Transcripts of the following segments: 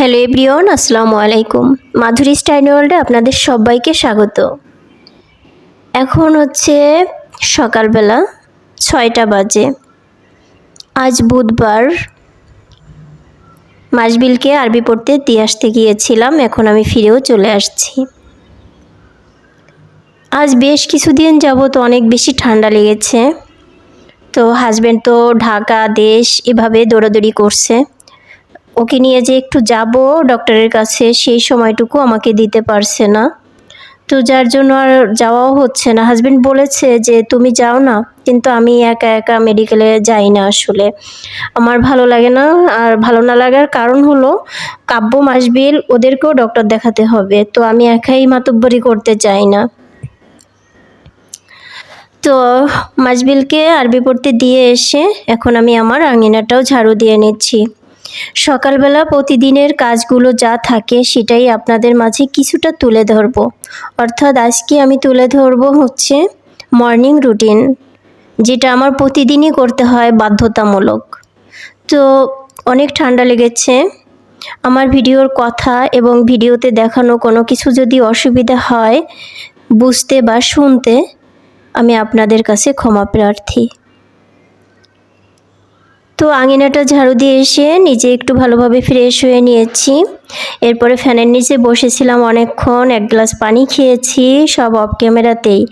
Hello everyone, আসসালামু আলাইকুম। মাধুরী Stein ওয়ার্ল্ডে আপনাদের সবাইকে স্বাগত। এখন হচ্ছে সকালবেলা ছয়টা বাজে। আজ বুধবার। মাসবিলকে আরবি পড়তে দিয়ে আসতে গিয়েছিলাম, এখন আমি ফিরেও চলে আসছি। আজ বেশ কিছুদিন যাবত অনেক বেশি ঠান্ডা লেগেছে। তো হাজব্যান্ড তো ঢাকা, দেশ এভাবে দৌড়াদৌড়ি করছে। ওকে নিয়ে যে একটু যাব ডক্টরের কাছে, সেই সময়টুকু আমাকে দিতে পারছে না। তো যার জন্য আর যাওয়াও হচ্ছে না। হাজবেন্ড বলেছে যে, তুমি যাও না। কিন্তু আমি একা একা মেডিকেলে যাই না আসলে। আমার ভালো লাগে না, আর ভালো না লাগার কারণ হলো, কাব্য, মাসবিল ওদেরকেও ডক্টর দেখাতে হবে। তো আমি একাই মাতব্বরি করতে চাই না। তো মাসবিলকে আরবি পড়তে দিয়ে এসে এখন আমি আমার আঙিনাটাও ঝাড়ু দিয়ে নিচ্ছি। সকালবেলা প্রতিদিনের কাজগুলো যা থাকে সেটাই আপনাদের মাঝে কিছুটা তুলে ধরব। অর্থাৎ আজকে আমি তুলে ধরব হচ্ছে মর্নিং রুটিন যেটা আমার প্রতিদিনই করতে হয় বাধ্যতামূলক। তো অনেক ঠান্ডা লেগেছে, আমার ভিডিওর কথা এবং ভিডিওতে দেখানো কোনো কিছু যদি অসুবিধা হয়, বুঝতে বা শুনতে আমি আপনাদের কাছে ক্ষমা প্রার্থী। তো আঙিনাটা ঝাড়ু দিয়ে এসে নিজে একটু ভালোভাবে ফ্রেশ হয়ে নিয়েছি। এরপরে ফ্যানের নিচে বসেছিলাম অনেকক্ষণ, এক গ্লাস পানি খেয়েছি, সব অফ ক্যামেরাতেই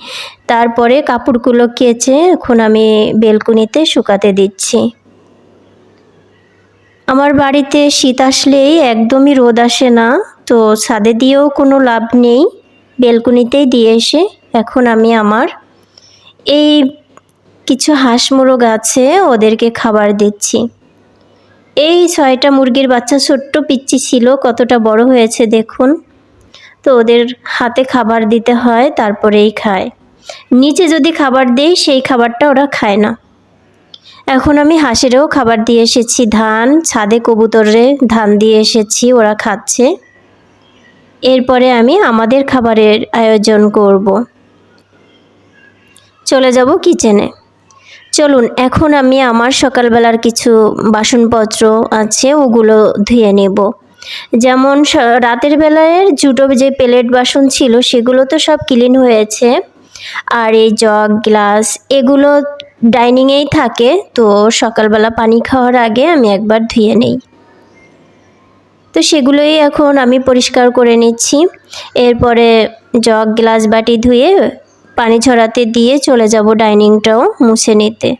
তারপরে কাপড়গুলো কেচে এখন আমি বেলকুনিতে শুকাতে দিচ্ছি। আমার বাড়িতে শীত আসলেই একদমই রোদ আসে না, তো ছাদে দিয়েও কোনো লাভ নেই। বেলকুনিতেই দিয়ে এসে এখন আমি আমার এই কিছু হাঁস মুরগ আছে, ওদেরকে খাবার দিচ্ছি। এই ছয়টা মুরগির বাচ্চা ছোট্ট পিচ্ছি ছিল, কতটা বড় হয়েছে দেখুন। তো ওদের হাতে খাবার দিতে হয়, তারপরেই খায়। নিচে যদি খাবার দেই, সেই খাবারটা ওরা খায় না। এখন আমি হাঁসেরও খাবার দিয়ে এসেছি, ধান, ছাদে কবুতরে ধান দিয়ে এসেছি, ওরা খাচ্ছে। এরপরে আমি আমাদের খাবারের আয়োজন করব। চলে যাব কিচেনে। চলুন, এখন আমি আমার সকালবেলার কিছু বাসনপত্র আছে, ওগুলো ধুয়ে নেব। যেমন রাতের বেলায় জুটো যে প্লেট বাসন ছিল, সেগুলো তো সব ক্লিন হয়েছে। আর এই জগ, গ্লাস, এগুলো ডাইনিংয়েই থাকে, তো সকালবেলা পানি খাওয়ার আগে আমি একবার ধুয়ে নেই। তো সেগুলোই এখন আমি পরিষ্কার করে নিচ্ছি। এরপরে জগ, গ্লাস বাটি ধুয়ে পানি ঝরাতে দিয়ে চলে যাব ডাইনিংটাও মুছে নিতে।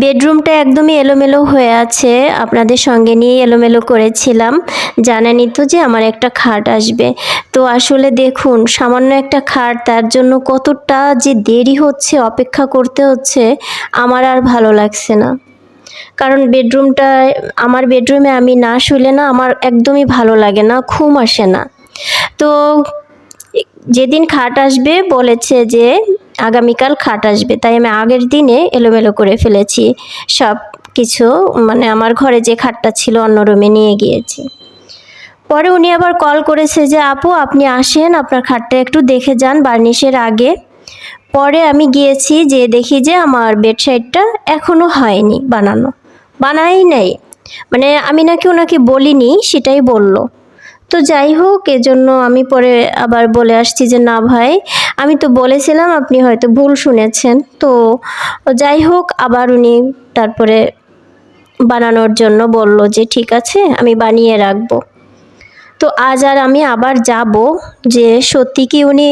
বেডরুমটা একদমই এলোমেলো হয়ে আছে। আপনাদের সঙ্গে নিয়ে এলোমেলো করেছিলাম। জানেনই তো যে আমার একটা খাট আসবে। তো আসলে দেখুন, সামান্য একটা খাট তার জন্য কতটা যে দেরি হচ্ছে, অপেক্ষা করতে হচ্ছে, আমার আর ভালো লাগছে না। কারণ বেডরুমটা আমার বেডরুমে আমি না শুলে না আমার একদমই ভালো লাগে না, ঘুম আসে না। তো যেদিন খাট আসবে বলেছে যে আগামীকাল খাট আসবে, তাই আমি আগের দিনে এলোমেলো করে ফেলেছি সব কিছু মানে আমার ঘরে যে খাটটা ছিল অন্য রুমে নিয়ে গিয়েছি। পরে উনি আবার কল করেছে যে, আপু, আপনি আসেন, আপনার খাটটা একটু দেখে যান বার্নিশের আগে। পরে আমি গিয়েছি যে দেখি যে আমার বেডসাইডটা এখনও হয়নি বানানো। বানাই নাই। মানে আমি নাকি ওনাকে বলিনি, সেটাই বলল। তো যাই হোক, এজন্য আমি পরে আবার বলে আসছি যে, না ভাই, আমি তো বলেছিলাম, আপনি হয়তো ভুল শুনেছেন। তো যাই হোক, আবার উনি তারপরে বানানোর জন্য বলল যে, ঠিক আছে, আমি বানিয়ে রাখব। তো আজ আর আমি আবার যাব। যে সত্যি কি উনি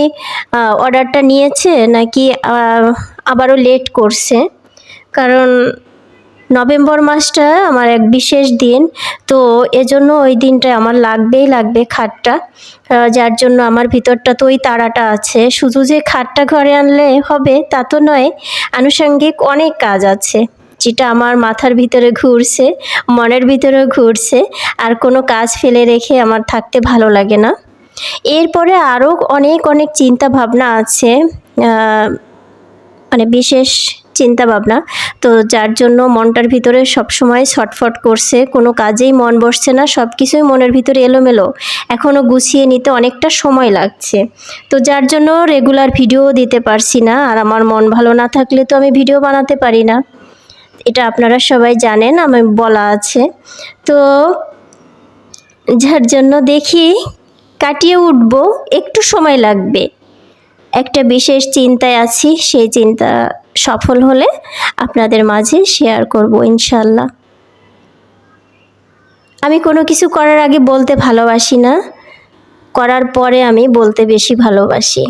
অর্ডারটা নিয়েছে নাকি আবারও লেট করছে? কারণ নভেম্বর মাসটা আমার এক বিশেষ দিন, তো এজন্য ওই দিনটা আমার লাগবেই লাগবে খাটটা। যার জন্য আমার ভিতরটা তো ওই তাড়াটা আছে। শুধু যে খাটটা ঘরে আনলে হবে তা তো নয়, আনুষঙ্গিক অনেক কাজ আছে। যেটা আমার মাথার ভিতরে ঘুরছে, মনের ভিতরে ঘুরছে, আর কোনো কাজ ফেলে রেখে আমার থাকতে ভালো লাগে না। এরপরে আরও অনেক অনেক চিন্তা ভাবনা আছে মানে বিশেষ চিন্তা ভাবনা তো যার জন্য মনটার ভিতরে সবসময় ছটফট করছে, কোনো কাজেই মন বসছে না সব কিছুই মনের ভিতরে এলোমেলো। এখনও গুছিয়ে নিতে অনেকটা সময় লাগছে। তো যার জন্য রেগুলার ভিডিও দিতে পারছি না, আর আমার মন ভালো না থাকলে তো আমি ভিডিও বানাতে পারি না। এটা আপনারা সবাই জানেন, আমি বলা আছে। তো যার জন্য দেখি কাটিয়ে উঠবো, একটু সময় লাগবে। একটা বিশেষ চিন্তায় আছি, সেই চিন্তা সফল হলে আপনাদের মাঝে শেয়ার করব ইনশাল্লাহ। আমি কোনো কিছু করার আগে বলতে ভালোবাসি না, করার পরে আমি বলতে বেশি ভালোবাসি।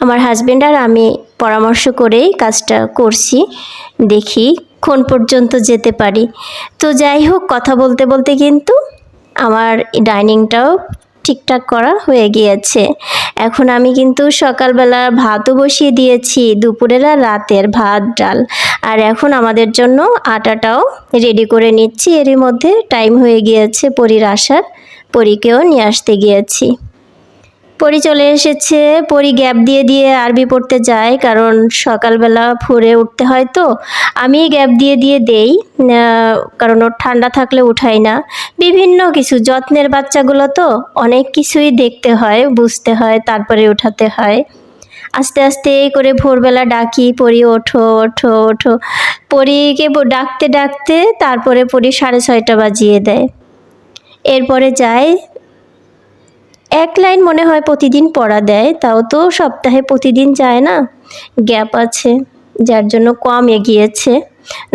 আমার হাজব্যান্ড আর আমি পরামর্শ করেই কাজটা করছি, দেখি কোন পর্যন্ত যেতে পারি। তো যাই হোক, কথা বলতে বলতে কিন্তু আমার ডাইনিংটাও ঠিকঠাক করা হয়ে গিয়েছে। এখন আমি কিন্তু সকালবেলা ভাতও বসিয়ে দিয়েছি, দুপুরের রাতের ভাত, ডাল। আর এখন আমাদের জন্য আটাটাও রেডি করে নিচ্ছি। এরই মধ্যে টাইম হয়ে গিয়েছে, পরীর আসার, পরীকেও নিয়ে আসতে গিয়েছি। পরি চলে এসেছে, পরি গ্যাপ দিয়ে দিয়ে আরবি পড়তে যায়, কারণ সকালবেলা ভোরে উঠতে হয় তো। আমি গ্যাপ দিয়ে দিয়ে দেই কারণ ওর ঠান্ডা থাকলে উঠাই না। বিভিন্ন কিছু, যত্নের বাচ্চাগুলো তো অনেক কিছুই দেখতে হয়, বুঝতে হয়, তারপরে উঠাতে হয়। আস্তে আস্তে করে ভোরবেলা ডাকি, পরি ওঠো ওঠো ওঠো। পরীকে ডাকতে ডাকতে তারপরে পরি সাড়ে ছয়টা বাজিয়ে দেয়। এরপরে যায় এক লাইন মনে হয় প্রতিদিন পড়া দেয়, তাও তো সপ্তাহে প্রতিদিন যায় না। গ্যাপ আছে, যার জন্য কম এগিয়েছে।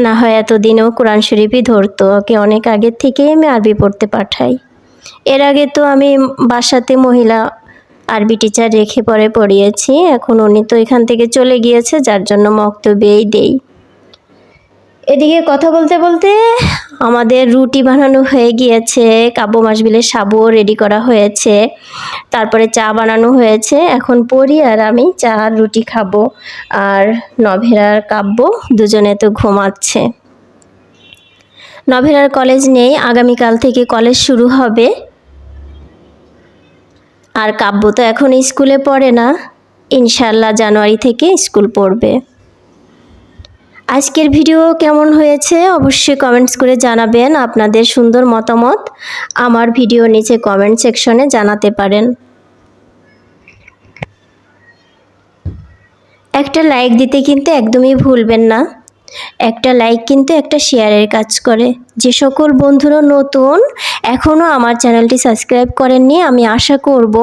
না হয় এতদিনেও কোরআন শরীফই ধরতো, ওকে অনেক আগের থেকেই আমি আরবি পড়তে পাঠাই। এর আগে তো আমি বাসাতে মহিলা আরবি টিচার রেখে পরে পড়িয়েছি, এখন উনি তো এখান থেকে চলে গিয়েছে, যার জন্য মক্তবেই দেই। এদিকে কথা বলতে বলতে আমাদের রুটি বানানো হয়ে গিয়েছে, কাব্য মাসবিলের সাবুও রেডি করা হয়েছে, তারপরে চা বানানো হয়েছে। এখন পরি আর আমি চা আর রুটি খাব আর নভেরার কাব্য দুজনে তো ঘুমাচ্ছে। নভেরার কলেজ নেই, আগামীকাল থেকে কলেজ শুরু হবে। আর কাব্য তো এখন স্কুলে পড়ে না ইনশাল্লাহ জানুয়ারি থেকে স্কুল পড়বে। আজকের ভিডিও কেমন হয়েছে অবশ্যই কমেন্টস করে জানাবেন আপনাদের সুন্দর মতামত। আমার ভিডিও নিচে কমেন্ট সেকশনে জানাতে পারেন। একটা লাইক দিতে কিন্তু একদমই ভুলবেন না। একটা লাইক কিন্তু একটা শেয়ারের কাজ করে। যে সকল বন্ধুরা নতুন এখনও আমার চ্যানেলটি সাবস্ক্রাইব করেননি, আমি আশা করব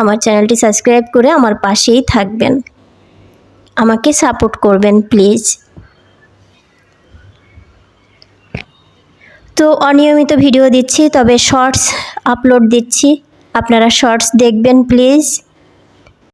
আমার চ্যানেলটি সাবস্ক্রাইব করে আমার পাশেই থাকবেন। আমাকে সাপোর্ট করবেন প্লিজ তো অনিয়মিত ভিডিও দিচ্ছি তবে শর্টস আপলোড দিচ্ছি। আপনারা শর্টস দেখবেন প্লিজ